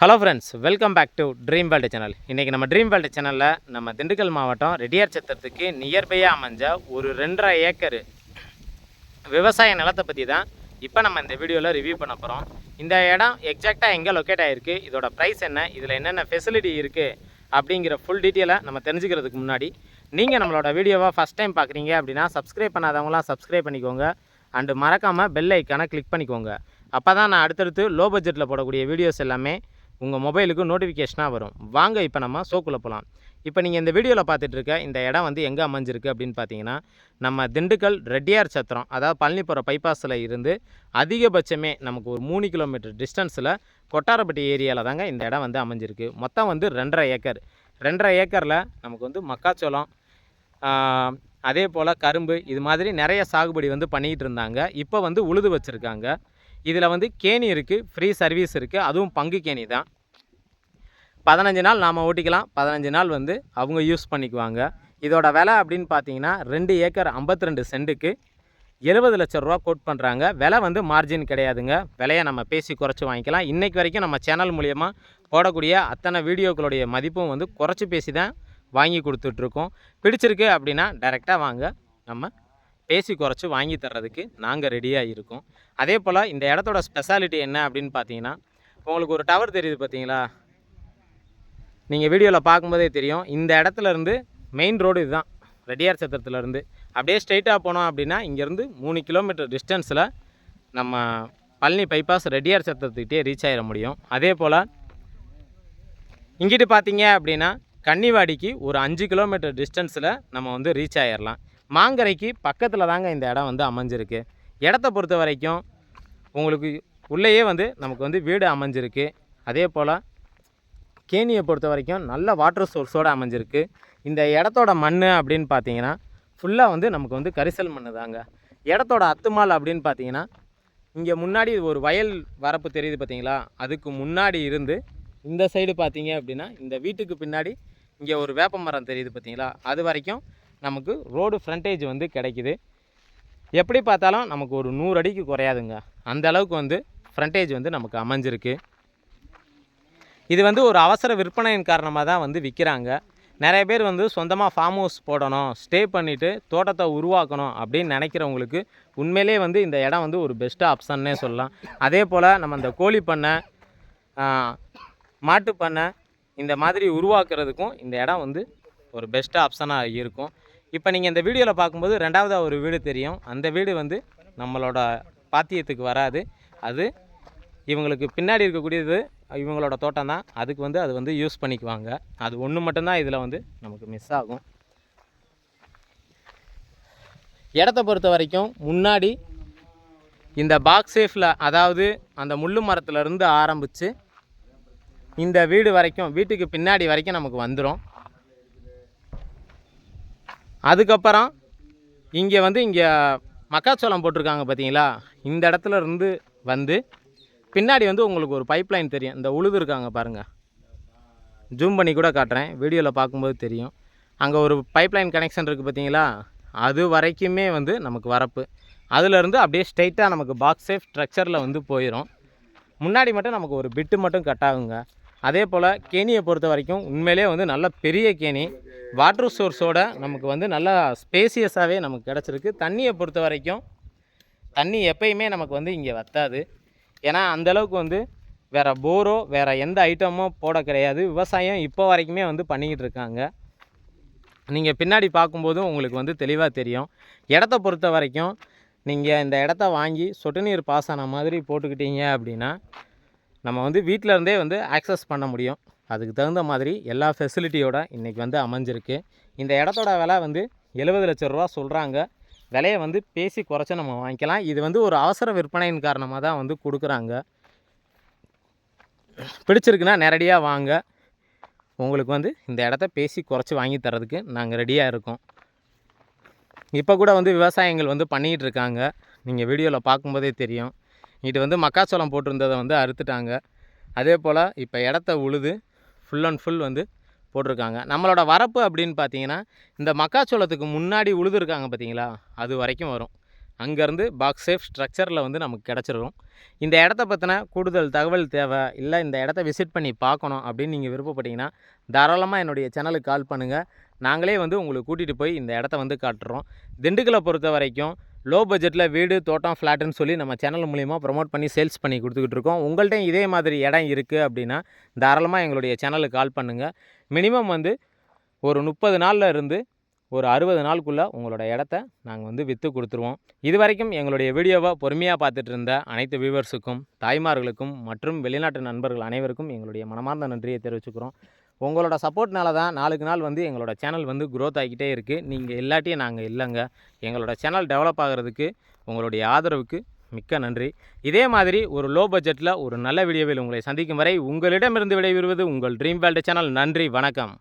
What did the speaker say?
Hello friends welcome back to dream world channel இன்றைக்கி நம்ம dream world சேனலில் நம்ம திண்டுக்கல் மாவட்டம் ரெட்டியார் சத்திரத்துக்கு நியர்பையாக அமைஞ்ச ஒரு ரெண்டரை ஏக்கர் விவசாய நிலத்தை பற்றி தான் இப்போ நம்ம இந்த வீடியோவில் ரிவ்யூ பண்ண போகிறோம் இந்த இடம் எக்ஸாக்டாக எங்கே லொக்கேட் ஆகிருக்கு இதோட ப்ரைஸ் என்ன இதில் என்னென்ன ஃபெசிலிட்டி இருக்குது அப்படிங்கிற ஃபுல் டீட்டெயிலை நம்ம தெரிஞ்சுக்கிறதுக்கு முன்னாடி நீங்கள் நம்மளோட வீடியோவை ஃபஸ்ட் டைம் பார்க்குறீங்க அப்படின்னா சப்ஸ்கிரைப் பண்ணாதவங்களாம் சப்ஸ்கிரைப் பண்ணிக்கோங்க. அண்டு மறக்காமல் பெல் ஐக்கானை கிளிக் பண்ணிக்கோங்க. அப்போ தான் நான் அடுத்தடுத்து லோ பட்ஜெட்டில் போடக்கூடிய வீடியோஸ் எல்லாமே உங்கள் மொபைலுக்கு நோட்டிஃபிகேஷனாக வரும். வாங்க இப்போ நம்ம ஷோக்குள்ளே போகலாம் இப்போ நீங்கள் இந்த வீடியோவில் பார்த்துட்டு இருக்க இந்த இடம் வந்து எங்கே அமைஞ்சிருக்கு அப்படின்னு பார்த்தீங்கன்னா நம்ம திண்டுக்கல் ரெட்டியார் சத்திரம் அதாவது பழனிப்புற பைபாஸில் இருந்து அதிகபட்சமே நமக்கு ஒரு மூணு கிலோமீட்டர் டிஸ்டன்ஸில் கொட்டாரப்பட்டி ஏரியாவில் தாங்க இந்த இடம் வந்து அமைஞ்சிருக்கு. மொத்தம் வந்து ரெண்டரை ஏக்கர். ரெண்டரை ஏக்கரில் நமக்கு வந்து மக்காச்சோளம் அதே போல் கரும்பு இது மாதிரி நிறைய சாகுபடி வந்து பண்ணிக்கிட்டு இருந்தாங்க. இப்போ வந்து உழுது வச்சுருக்காங்க. இதில் வந்து கேணி இருக்குது ஃப்ரீ சர்வீஸ் இருக்குது அதுவும் பங்கு கேணி தான். பதினஞ்சு நாள் நாம் ஓட்டிக்கலாம். பதினஞ்சு நாள் வந்து அவங்க யூஸ் பண்ணிக்குவாங்க. இதோட விலை அப்படின்னு பார்த்தீங்கன்னா ரெண்டு ஏக்கர் 52 ரெண்டு சென்ட்டுக்கு எழுபது லட்ச ரூபா கோட் பண்ணுறாங்க விலை வந்து மார்ஜின் கிடையாதுங்க. விலையை நம்ம பேசி குறைச்சி வாங்கிக்கலாம். இன்றைக்கு வரைக்கும் நம்ம சேனல் மூலியமாக போடக்கூடிய அத்தனை வீடியோக்களுடைய மதிப்பும் வந்து குறைச்சி பேசி தான் வாங்கி கொடுத்துட்ருக்கோம் பிடிச்சிருக்கு அப்படின்னா டைரெக்டாக வாங்க. நம்ம பேசி குறைச்சி வாங்கி தர்றதுக்கு நாங்கள் ரெடியாக இருக்கோம். அதே போல் இந்த இடத்தோட ஸ்பெஷாலிட்டி என்ன அப்படின்னு பார்த்தீங்கன்னா உங்களுக்கு ஒரு டவர் தெரியுது பார்த்தீங்களா நீங்கள் வீடியோவில் பார்க்கும்போதே தெரியும். இந்த இடத்துலேருந்து மெயின் ரோடு இதுதான். ரெடியார் சத்திரத்துலேருந்து அப்படியே ஸ்ட்ரைட்டாக போனோம் அப்படின்னா இங்கேருந்து மூணு கிலோமீட்டர் டிஸ்டன்ஸில் நம்ம பழனி பைபாஸ் ரெடியார் சத்திரத்துக்கிட்டே ரீச் ஆகிட முடியும். அதே போல் இங்கிட்டு பார்த்தீங்க அப்படின்னா கன்னிவாடிக்கு ஒரு அஞ்சு கிலோமீட்டர் டிஸ்டன்ஸில் நம்ம வந்து ரீச் ஆகிடலாம் மாங்கரைக்கு பக்கத்தில் தாங்க இந்த இடம் வந்து அமைஞ்சிருக்கு. இடத்த பொறுத்த வரைக்கும் உங்களுக்கு உள்ளேயே வந்து நமக்கு வந்து வீடு அமைஞ்சிருக்கு. அதே போல் கேணியை பொறுத்த வரைக்கும் நல்ல வாட்டர் சோர்ஸோடு அமைஞ்சிருக்கு. இந்த இடத்தோட மண் அப்படின்னு பார்த்தீங்கன்னா ஃபுல்லாக வந்து நமக்கு வந்து கரிசல் மண் தாங்க. இடத்தோட அத்துமால் அப்படின்னு பார்த்தீங்கன்னா இங்கே முன்னாடி ஒரு வயல் வரப்பு தெரியுது பார்த்தீங்களா? அதுக்கு முன்னாடி இருந்து இந்த சைடு பார்த்தீங்க அப்படின்னா இந்த வீட்டுக்கு பின்னாடி இங்கே ஒரு வேப்ப மரம் தெரியுது பார்த்தீங்களா? அது வரைக்கும் நமக்கு ரோடு ஃப்ரண்டேஜ் வந்து கிடைக்குது. எப்படி பார்த்தாலும் நமக்கு ஒரு நூறு அடிக்கு குறையாதுங்க. அந்த அளவுக்கு வந்து ஃப்ரண்டேஜ் வந்து நமக்கு அமைஞ்சிருக்கு. இது வந்து ஒரு அவசர விற்பனையின் காரணமாக தான் வந்து விற்கிறாங்க நிறைய பேர் வந்து சொந்தமாக ஃபார்ம் ஹவுஸ் போடணும் ஸ்டே பண்ணிவிட்டு தோட்டத்தை உருவாக்கணும் அப்படின்னு நினைக்கிறவங்களுக்கு உண்மையிலே வந்து இந்த இடம் வந்து ஒரு பெஸ்ட் ஆப்ஷன்னே சொல்லலாம். அதே போல் நம்ம இந்த கோழி பண்ணை மாட்டு பண்ணை இந்த மாதிரி உருவாக்குறதுக்கும் இந்த இடம் வந்து ஒரு பெஸ்ட் ஆப்ஷனாக இருக்கும். இப்போ நீங்கள் இந்த வீடியோவில் பார்க்கும்போது ரெண்டாவதாக ஒரு வீடு தெரியும். அந்த வீடு வந்து நம்மளோட பாத்தியத்துக்கு வராது. அது இவங்களுக்கு பின்னாடி இருக்கக்கூடியது இவங்களோட தோட்டம் தான். அதுக்கு வந்து அது வந்து யூஸ் பண்ணிக்குவாங்க. அது ஒன்று மட்டும்தான் இதில் வந்து நமக்கு மிஸ் ஆகும். இடத்த பொறுத்த வரைக்கும் முன்னாடி இந்த பாக்ஸ் சேஃபில் அதாவது அந்த முள்ளு மரத்துலேருந்து ஆரம்பித்து இந்த வீடு வரைக்கும் வீட்டுக்கு பின்னாடி வரைக்கும் நமக்கு வந்துடும் அதுக்கப்புறம் இங்கே வந்து இங்கே மக்காச்சோளம் போட்டிருக்காங்க பார்த்தீங்களா? இந்த இடத்துல இருந்து வந்து பின்னாடி வந்து உங்களுக்கு ஒரு பைப் லைன் தெரியும். இந்த உழுது இருக்காங்க பாருங்கள் ஜூம் பண்ணி கூட காட்டுறேன். வீடியோவில் பார்க்கும்போது தெரியும். அங்கே ஒரு பைப் லைன் கனெக்ஷன் இருக்குது பார்த்தீங்களா? அது வரைக்குமே வந்து நமக்கு வரப்பு. அதுலேருந்து அப்படியே ஸ்ட்ரைட்டாக நமக்கு பாக்ஸ் சேஃப் ஸ்ட்ரக்சரில் வந்து போயிடும் முன்னாடி மட்டும் நமக்கு ஒரு பிட்டு மட்டும் கட் ஆகுங்க. அதே போல் கேணியை பொறுத்த வரைக்கும் உண்மையிலே வந்து நல்ல பெரிய கேணி. வாட்டர் சோர்ஸோட நமக்கு வந்து நல்லா ஸ்பேசியஸாகவே நமக்கு கிடச்சிருக்கு. தண்ணியை பொறுத்த வரைக்கும் தண்ணி எப்பயுமே நமக்கு வந்து இங்கே வத்தாது. ஏன்னா அந்தளவுக்கு வந்து வேறு போரோ வேறு எந்த ஐட்டமோ போட கிடையாது. விவசாயம் இப்போ வரைக்குமே வந்து பண்ணிக்கிட்டு இருக்காங்க. நீங்கள் பின்னாடி பார்க்கும்போதும் உங்களுக்கு வந்து தெளிவாக தெரியும். இடத்த பொறுத்த வரைக்கும் நீங்கள் இந்த இடத்த வாங்கி சொட்டு நீர் பாசனம் மாதிரி போட்டுக்கிட்டீங்க அப்படின்னா நம்ம வந்து வீட்டிலருந்தே வந்து ஆக்சஸ் பண்ண முடியும். அதுக்கு தகுந்த மாதிரி எல்லா ஃபெசிலிட்டியோட இன்றைக்கி வந்து அமைஞ்சிருக்கு. இந்த இடத்தோட விலை வந்து எழுபது லட்ச ரூபா சொல்கிறாங்க விலையை வந்து பேசி குறைச்சி நம்ம வாங்கிக்கலாம். இது வந்து ஒரு அவசர விற்பனையின் காரணமாக தான் வந்து கொடுக்குறாங்க. பிடிச்சிருக்குன்னா நேரடியாக வாங்க. உங்களுக்கு வந்து இந்த இடத்த பேசி குறைச்சி வாங்கி தரதுக்கு நாங்கள் ரெடியாக இருக்கோம். இப்போ கூட வந்து விவசாயங்கள் வந்து பண்ணிக்கிட்டு இருக்காங்க. நீங்கள் வீடியோவில் பார்க்கும்போதே தெரியும். இது வந்து மக்காச்சோளம் போட்டிருந்ததை வந்து அறுத்துட்டாங்க. அதே போல் இப்போ இடத்த உழுது ஃபுல் அண்ட் ஃபுல் வந்து போட்டிருக்காங்க. நம்மளோட வரப்பு அப்படின்னு பார்த்தீங்கன்னா இந்த மக்காச்சோளத்துக்கு முன்னாடி உழுதுருக்காங்க பார்த்தீங்களா? அது வரைக்கும் வரும். அங்கேருந்து பாக்ஸ் சேஃப் ஸ்ட்ரக்சரில் வந்து நமக்கு கிடச்சிரும். இந்த இடத்த பற்றின கூடுதல் தகவல் தேவை இல்லை இந்த இடத்த விசிட் பண்ணி பார்க்கணும் அப்படின்னு நீங்கள் விருப்பப்பட்டீங்கன்னா தாராளமாக என்னுடைய சேனலுக்கு கால் பண்ணுங்கள் நாங்களே வந்து உங்களுக்கு கூட்டிகிட்டு போய் இந்த இடத்த வந்து காட்டுறோம். திண்டுக்கலை பொறுத்த வரைக்கும் லோ பட்ஜெட்டில் வீடு தோட்டம் ஃப்ளாட்டுன்னு சொல்லி நம்ம சேனல் மூலிமா ப்ரொமோட் பண்ணி சேல்ஸ் பண்ணி கொடுத்துக்கிட்டு இருக்கோம். உங்கள்கிட்ட இதே மாதிரி இடம் இருக்குது அப்படின்னா தாராளமாக எங்களுடைய சேனலுக்கு கால் பண்ணுங்கள் மினிமம் வந்து ஒரு முப்பது நாளில் இருந்து ஒரு அறுபது நாளுக்குள்ளே உங்களோட இடத்த நாங்கள் வந்து விற்று கொடுத்துருவோம். இது வரைக்கும் எங்களுடைய வீடியோவை பொறுமையாக பார்த்துட்டு இருந்த அனைத்து வியூவர்ஸுக்கும் தாய்மார்களுக்கும் மற்றும் வெளிநாட்டு நண்பர்கள் அனைவருக்கும் எங்களுடைய மனமார்ந்த நன்றியை தெரிவிச்சுக்கிறோம். உங்களோட சப்போர்ட்னால தான் நாளுக்கு நாள் வந்து எங்களோட சேனல் வந்து க்ரோத் ஆகிக்கிட்டே இருக்குது நீங்கள் இல்லாட்டியும் நாங்கள் இல்லைங்க. எங்களோட சேனல் டெவலப் ஆகிறதுக்கு உங்களுடைய ஆதரவுக்கு மிக்க நன்றி. இதே மாதிரி ஒரு லோ பட்ஜெட்டில் ஒரு நல்ல வீடியோவில் உங்களை சந்திக்கும் வரை உங்களிடமிருந்து விடைபெறுவது உங்கள் ட்ரீம் வேல்டு சேனல் நன்றி வணக்கம்.